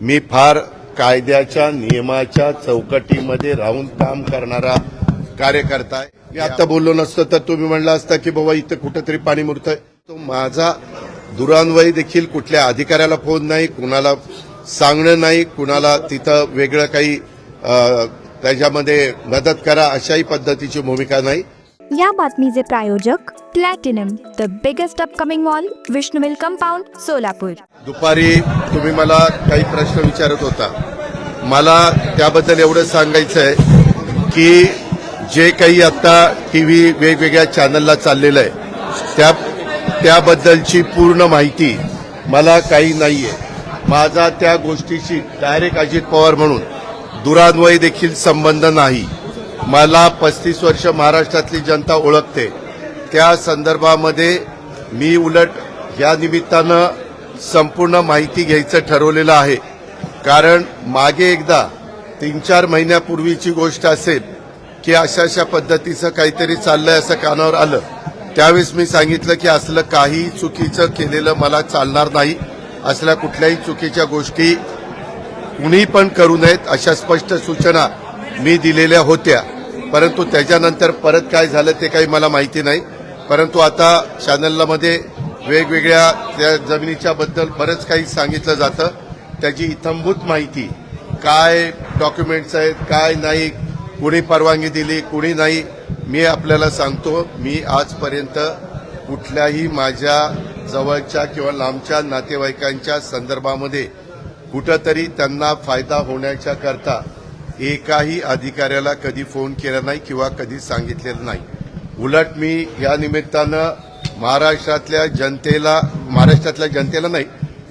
मी फार कायद्याच्या नियमाच्या चौकटीमध्ये राहून काम करणारा कार्यकर्ता आहे. मी आता बोललो नसतो तर तुम्ही म्हणला असता की बाबा इथं कुठंतरी पाणी मुरतंय. तो माझा दुरान्वयी देखील कुठल्या अधिकाऱ्याला फोन नाही कुणाला सांगणं नाही कुणाला तिथं वेगळं काही त्याच्यामध्ये मदत करा अशाही पद्धतीची भूमिका नाही. या बातमीचे प्रायोजक platinum the biggest upcoming mall Vishnu mill compound Solapur दुपारी तुम्ही मला काही प्रश्न विचारत होता. मला त्याबद्दल एवढं सांगायचं आहे की जे काही आता टी व्ही वेगवेगळ्या चॅनलला चाललेलं आहे त्या त्याबद्दलची पूर्ण माहिती मला काही नाही आहे माझा त्या गोष्टीशी डायरेक्ट अजित पवार म्हणून दुरान्वय देखील संबंध नाही. मला पस्तीस वर्ष महाराष्ट्रातली जनता ओळखते. त्या संदर्भामध्ये मी उलट या निमित्तानं संपूर्ण माहिती घ्यायचं ठरवलेलं आहे. कारण मागे एकदा तीन चार महिन्यापूर्वीची गोष्ट असेल की अशा अशा पद्धतीचं काहीतरी चाललंय असं कानावर आलं. त्यावेळेस मी सांगितलं की असलं काही चुकीचं केलेलं मला चालणार नाही. असल्या कुठल्याही चुकीच्या गोष्टी कुणी पण करू नयेत अशा स्पष्ट सूचना मी दिलेल्या होत्या. परंतु त्याच्यानंतर परत काय झालं ते काही मला माहिती नाही. परंतु आता चॅनलमध्ये वेगवेगळ्या त्या जमिनीच्या बद्दल बरंच काही सांगितलं जातं. त्याची इथंभूत माहिती काय डॉक्युमेंट्स आहेत काय नाही कुणी परवानगी दिली कुणी नाही मी आपल्याला सांगतो मी आजपर्यंत कुठल्याही माझ्या जवळच्या किंवा लांबच्या नातेवाईकांच्या संदर्भामध्ये कुठंतरी त्यांना फायदा होण्याच्या करता एकाही अधिकाऱ्याला कधी फोन केला नाही किंवा कधी सांगितलेलं नाही. उलट मी या निमित्तानं महाराष्ट्रातल्या जनतेला महाराष्ट्रातल्या जनतेला नाही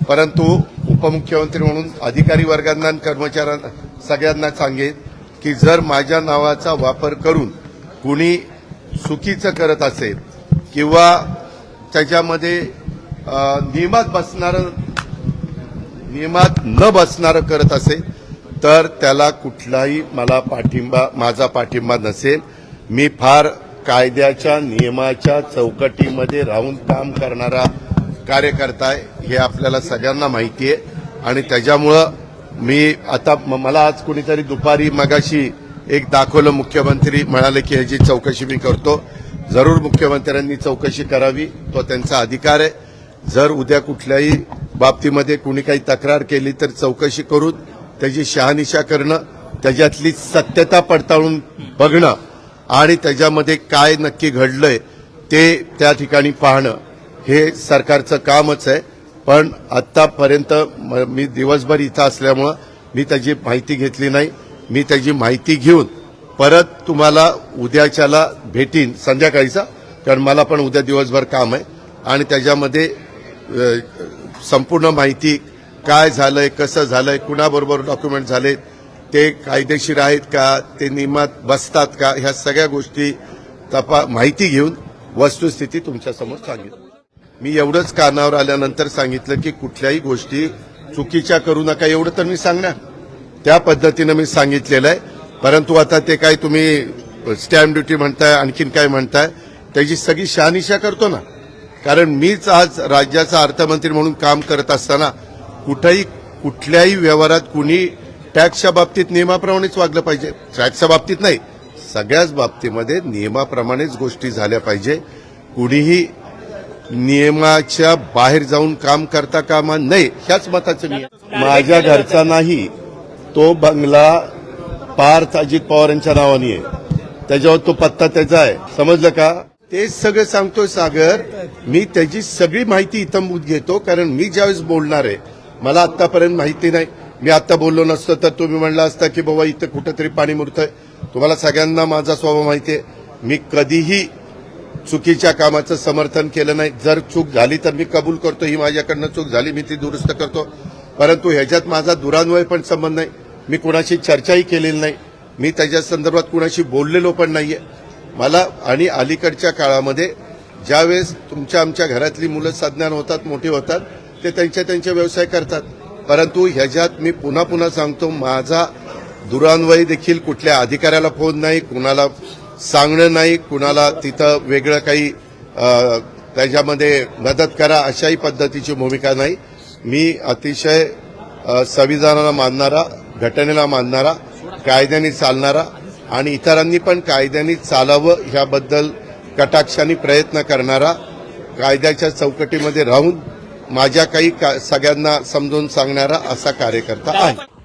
परंतु उपमुख्यमंत्री म्हणून अधिकारी वर्गांना आणि कर्मचाऱ्यांना सगळ्यांना सांगेन की जर माझ्या नावाचा वापर करून कुणी चुकीचं करत असेल किंवा त्याच्यामध्ये नियमात बसणारं नियमात न बसणारं करत असेल तर त्याला कुठलाही मला पाठिंबा माझा पाठिंबा नसेल. मी फार कायद्याच्या नियमाच्या चौकटीमध्ये राहून काम करणारा कार्यकर्ता आहे हे आपल्याला सगळ्यांना माहिती आहे. आणि त्याच्यामुळं मी आता मला आज कुणीतरी दुपारी मगाशी एक दाखवलं मुख्यमंत्री म्हणाले की ह्याची चौकशी मी करतो. जरूर मुख्यमंत्र्यांनी चौकशी करावी तो त्यांचा अधिकार आहे. जर उद्या कुठल्याही बाबतीमध्ये कुणी काही तक्रार केली तर चौकशी करून त्याची शहानिशा करणं त्याच्यातली सत्यता पडताळून बघणं आणि त्याच्यामध्ये काय नक्की घडलंय ते त्या ठिकाणी पाहणं हे सरकारचं कामच आहे. पण आतापर्यंत मी दिवसभर इथं असल्यामुळं मी त्याची माहिती घेतली नाही. मी त्याची माहिती घेऊन परत तुम्हाला उद्याच्याला भेटीन संध्याकाळीचा कारण मला पण उद्या दिवसभर काम आहे. आणि त्याच्यामध्ये संपूर्ण माहिती काय झालंय कसं झालंय कुणाबरोबर डॉक्युमेंट झालेत ते कायदेशीर आहेत का ते नियमात बसतात का ह्या सगळ्या गोष्टी तपा माहिती घेऊन वस्तुस्थिती तुमच्यासमोर सांगितली. मी एवढंच कानावर आल्यानंतर सांगितलं की कुठल्याही गोष्टी चुकीच्या करू नका एवढं तर मी सांगणार. त्या पद्धतीनं मी सांगितलेलं आहे. परंतु आता ते काय तुम्ही स्टॅम्प ड्युटी म्हणताय आणखीन काय म्हणताय त्याची सगळी शहानिशा करतो ना. कारण मीच आज राज्याचा अर्थमंत्री म्हणून काम करत असताना कुठंही कुठल्याही व्यवहारात कुणी टॅक्सच्या बाबतीत नियमाप्रमाणेच वागलं पाहिजे. टॅक्सच्या बाबतीत नाही. सगळ्याच बाबतीमध्ये नियमाप्रमाणेच गोष्टी झाल्या पाहिजे. कुणीही नियमाच्या बाहेर जाऊन काम करता कामा नये. ह्याच मताचं मी. माझ्या घरचा नाही तो बंगला पार्थ अजित पवार यांच्या नावाने आहे. त्याच्यावर तो पत्ता त्याचा आहे. समजलं का? तेच सगळं सांगतोय सागर. मी त्याची सगळी माहिती इथंभूत घेतो कारण मी ज्यावेळेस बोलणार आहे मला आतापर्यंत माहिती नाही. मी आता बोललो नसतो तर तुम्ही म्हणला असता की बाबा इथं कुठंतरी पाणी मुरतंय. तुम्हाला सगळ्यांना माझा स्वभाव माहिती आहे मी कधीही चुकीच्या कामाचं समर्थन केलं नाही. जर चूक झाली तर मी कबूल करतो. ही माझ्याकडनं चूक झाली मी ती दुरुस्त करतो. परंतु ह्याच्यात माझा दुरान्वय पण संबंध नाही. मी कुणाशी चर्चाही केलेली नाही. मी त्याच्या संदर्भात कुणाशी बोललेलो पण नाहीये. मला आणि अलीकडच्या काळामध्ये ज्यावेळेस तुमच्या आमच्या घरातली मुलं सज्ञान होतात मोठी होतात ते त्यांच्या त्यांचे व्यवसाय करतात. परंतु ह्याच्यात मी पुन्हा पुन्हा सांगतो माझा दुरान्वयी देखील कुठल्या अधिकाऱ्याला फोन नाही कुणाला सांगणं नाही कुणाला तिथं वेगळं काही त्याच्यामध्ये मदत करा अशाही पद्धतीची भूमिका नाही. मी अतिशय संविधानाला मानणारा घटनेला मानणारा कायद्याने चालणारा आणि इतरांनी पण कायद्याने चालावं ह्याबद्दल कटाक्षाने प्रयत्न करणारा कायद्याच्या चौकटीमध्ये राहून माझ्या काही का- सगळ्यांना समजून सांगणारा असा कार्यकर्ता आहे.